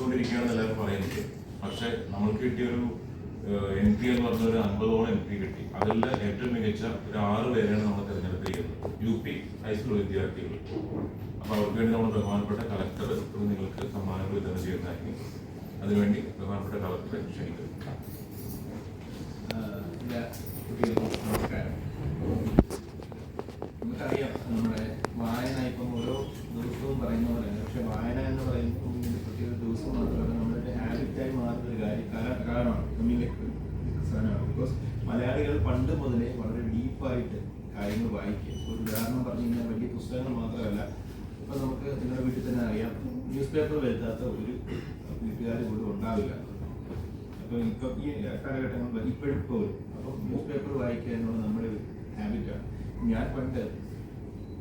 ശ്രമിച്ചുകൊണ്ടിരിക്കുകയാണെന്ന് എല്ലാവരും പറയുന്നത് പക്ഷെ നമ്മൾക്ക് കിട്ടിയൊരു എം പി എന്ന് പറഞ്ഞ ഒരു അമ്പതോളം എം പി കിട്ടി. അതിൽ ഏറ്റവും മികച്ച ഒരു ആറ് പേരെയാണ് നമ്മൾ തിരഞ്ഞെടുത്തിരിക്കുന്നത്. യു പി ഹൈസ്കൂൾ വിദ്യാർത്ഥികൾ അപ്പോൾ അവർക്ക് വേണ്ടി നമ്മൾ ബഹുമാനപ്പെട്ട കളക്ടർ നിങ്ങൾക്ക് സമ്മാനങ്ങൾ വിതരണം ചെയ്യുന്നതായിരിക്കും. അതിനുവേണ്ടി ബഹുമാനപ്പെട്ട കളക്ടറെ ക്ഷണിക്കും കാലമാണ് കമ്മ്യൂണിറ്റി സാധനമാണ് ബിക്കോസ് മലയാളികൾ പണ്ട് മുതലേ വളരെ ഡീപ്പായിട്ട് കാര്യങ്ങൾ വായിക്കും. ഒരു ഉദാഹരണം പറഞ്ഞു കഴിഞ്ഞാൽ വലിയ പുസ്തകങ്ങൾ മാത്രമല്ല ഇപ്പം നമുക്ക് നിങ്ങളുടെ വീട്ടിൽ തന്നെ അറിയാം ന്യൂസ് പേപ്പർ വരുത്താത്ത ഒരു വീട്ടുകാർ പോലും ഉണ്ടാവില്ല. അപ്പോൾ ഇപ്പം ഈ കാലഘട്ടങ്ങളിൽ ഇപ്പോഴും പോലും അപ്പം ന്യൂസ് പേപ്പർ വായിക്കുക എന്നുള്ളത് നമ്മുടെ ഒരു ഹാബിറ്റാണ് ഞാൻ പണ്ട്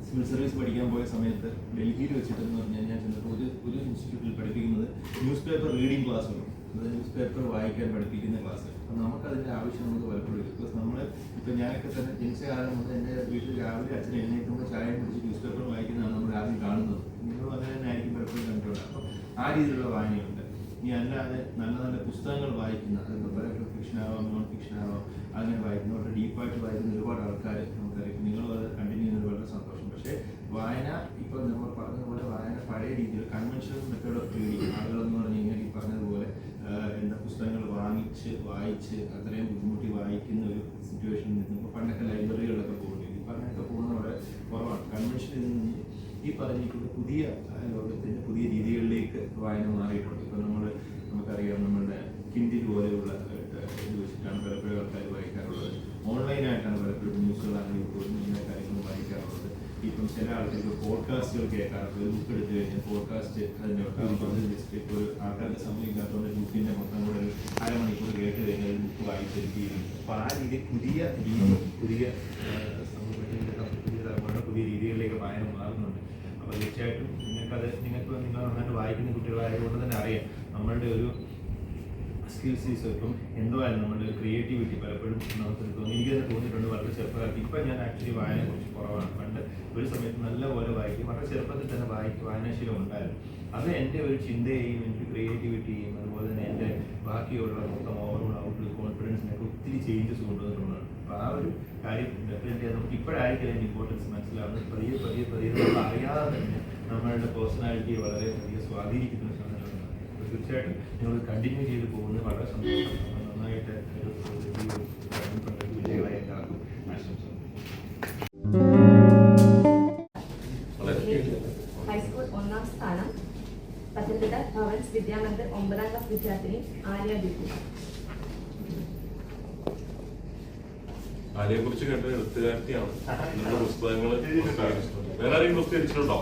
സിവിൽ സർവീസ് പഠിക്കാൻ പോയ സമയത്ത് ഡൽഹിയിൽ വെച്ചിട്ടെന്ന് പറഞ്ഞാൽ ഞാൻ ചെന്നപ്പോൾ ഒരു ഒരു ഇൻസ്റ്റിറ്റ്യൂട്ടിൽ പഠിപ്പിക്കുന്നത് ന്യൂസ് പേപ്പർ റീഡിംഗ് അതായത് ന്യൂസ് പേപ്പർ വായിക്കാൻ പഠിപ്പിക്കുന്ന ക്ലാസ് അപ്പം നമുക്കതിന്റെ ആവശ്യം നമുക്ക് പലപ്പോഴും ബിക്കോസ് നമ്മൾ ഇപ്പം ഞാനൊക്കെ തന്നെ ജനിച്ച കാലം മുതൽ എന്റെ വീട്ടിൽ രാവിലെ അച്ഛൻ എഴുന്നേൽക്കുമ്പോൾ ചായ കുടിച്ച് ന്യൂസ് പേപ്പർ വായിക്കുന്നതാണ് നമ്മൾ ആദ്യം കാണുന്നത്. നിങ്ങളും അങ്ങനെ തന്നെ ആയിരിക്കും പലപ്പോഴും കണ്ടിട്ടുള്ളത് അപ്പം ആ രീതിയിലുള്ള വായനയുണ്ട്. ഇനി അല്ലാതെ നല്ല നല്ല പുസ്തകങ്ങൾ വായിക്കുന്ന അതിപ്പോൾ പല ഫിക്ഷൻ ആവാം നോൺ ഫിക്ഷൻ ആവാം അങ്ങനെ വായിക്കുന്ന വളരെ ഡീപ്പായിട്ട് വായിക്കുന്ന ഒരുപാട് ആൾക്കാർ നമുക്കറിയാം. നിങ്ങളും അത് കണ്ടിന്യൂ ചെയ്യുന്നത് വളരെ സന്തോഷം പക്ഷേ വായന ഇപ്പോൾ നമ്മൾ പറഞ്ഞതുപോലെ വായന പഴയ രീതിയിൽ കൺവെൻഷണൽ മെത്തേഡ് ഓഫ് റീഡിങ് ആളുകളെന്ന് പറഞ്ഞു കഴിഞ്ഞാൽ ഈ പറഞ്ഞതുപോലെ ആഹ്, എന്താ പുസ്തകങ്ങൾ വാങ്ങിച്ച് വായിച്ച് അത്രയും ബുദ്ധിമുട്ടി വായിക്കുന്ന ഒരു സിറ്റുവേഷനിൽ നിന്ന് ഇപ്പോൾ പണ്ടൊക്കെ ലൈബ്രറികളിലൊക്കെ പോകുന്നുണ്ട് ഈ പറഞ്ഞൊക്കെ പോകുന്നത് വളരെ കുറവാണ്. കൺവെൻഷനിൽ നിന്ന് ഈ പറഞ്ഞിട്ടുള്ള പുതിയ ലോകത്തിന്റെ പുതിയ രീതികളിലേക്ക് വായന മാറിയിട്ടുണ്ട്. ഇപ്പം നമ്മൾ നമുക്കറിയാം നമ്മളുടെ കിൻഡിൽ പോലെയുള്ള ഇത് വെച്ചിട്ടാണ് പലപ്പോഴും ആൾക്കാർ വായിക്കാറുള്ളത്. ഓൺലൈനായിട്ടാണ് പലപ്പോഴും ന്യൂസുകളാണെങ്കിൽ പോലും ഇങ്ങനെ കാര്യങ്ങൾ വായിക്കാറുള്ളത്. ഇപ്പം ചില ആൾക്കാർക്ക് പോഡ്കാസ്റ്റുകൾ കേൾക്കാറുണ്ട്. ഒരു ബുക്ക് എടുത്തു കഴിഞ്ഞാൽ പോഡ്കാസ്റ്റ് അതിന്റെ ജസ്റ്റ് ഇപ്പോൾ ആൾക്കാരുടെ സമയം ഇല്ലാത്തതുകൊണ്ട് ബുക്കിന്റെ മൊത്തം കൂടെ ഒരു അരമണിക്കൂർ കേട്ട് കഴിഞ്ഞാൽ വായിച്ചിരിക്കുകയും അപ്പോൾ ആ രീതി പുതിയ രീതി പുതിയ സമൂഹത്തിന്റെ പുതിയ തലമുറ പുതിയ രീതികളിലേക്ക് വായന മാറുന്നുണ്ട്. അപ്പോൾ തീർച്ചയായിട്ടും നിങ്ങൾക്കത് നിങ്ങൾക്ക് നിങ്ങൾ നന്നായിട്ട് വായിക്കുന്ന കുട്ടികളായതുകൊണ്ട് തന്നെ അറിയാം നമ്മളുടെ ഒരു സ്കിൽസ് ഈസ് ഇപ്പം എന്തുമായാലും നമ്മുടെ ക്രിയേറ്റിവിറ്റി പലപ്പോഴും നമുക്ക് തോന്നി എനിക്ക് തന്നെ തോന്നിയിട്ടുണ്ട് വളരെ ചെറുപ്പകാലത്ത്. ഇപ്പം ഞാൻ ആക്ച്വലി വായന കുറച്ച് കുറവാണ്. പണ്ട് ഒരു സമയത്ത് നല്ല പോലെ വായിക്കും. വളരെ ചെറുപ്പത്തിൽ തന്നെ വായിക്കും വായനാശീലം ഉണ്ടായിരുന്നു. അത് എന്റെ ഒരു ചിന്തയെയും എനിക്ക് ക്രിയേറ്റിവിറ്റിയും അതുപോലെ തന്നെ എന്റെ ബാക്കിയുള്ള മൊത്തം ഓവറോൾ ചേഞ്ചസ് കൊണ്ടുവന്നിട്ടുള്ളതാണ്. അപ്പോൾ ആ ഒരു കാര്യം ഡെഫിനറ്റ്ലി അത് നമുക്ക് ഇപ്പോഴായിരിക്കും അതിന്റെ ഇമ്പോർട്ടൻസ് മനസ്സിലാവുന്നത്. പതിയെ പതിയെ പതിയെ നമ്മൾ അറിയാതെ തന്നെ നമ്മളുടെ പേഴ്സണാലിറ്റിയെ വളരെ അധികം സ്വാധീനിക്കുന്ന സാധനമാണ് അപ്പോൾ തീർച്ചയായിട്ടും നിങ്ങൾ കണ്ടിന്യൂ ചെയ്ത് പോകുന്നത് വളരെ സന്തോഷം നന്നായിട്ട് ഒരു ഒമ്പതാം ക്ലാസ് വിദ്യാർത്ഥിനി ആര്യ ദീപു. ആലയെ കുറിച്ച് കേട്ട എഴുത്തുകാരത്തിയാണ്. നമ്മുടെ പുസ്തകങ്ങൾ വേറെ ആരെങ്കിലും പ്രസിദ്ധീകരിച്ചിട്ടുണ്ടോ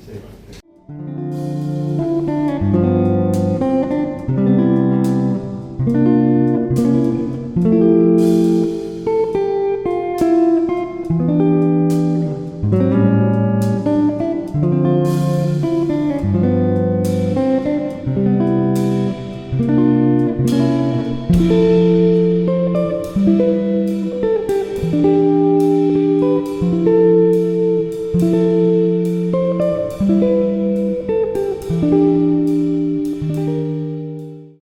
Thank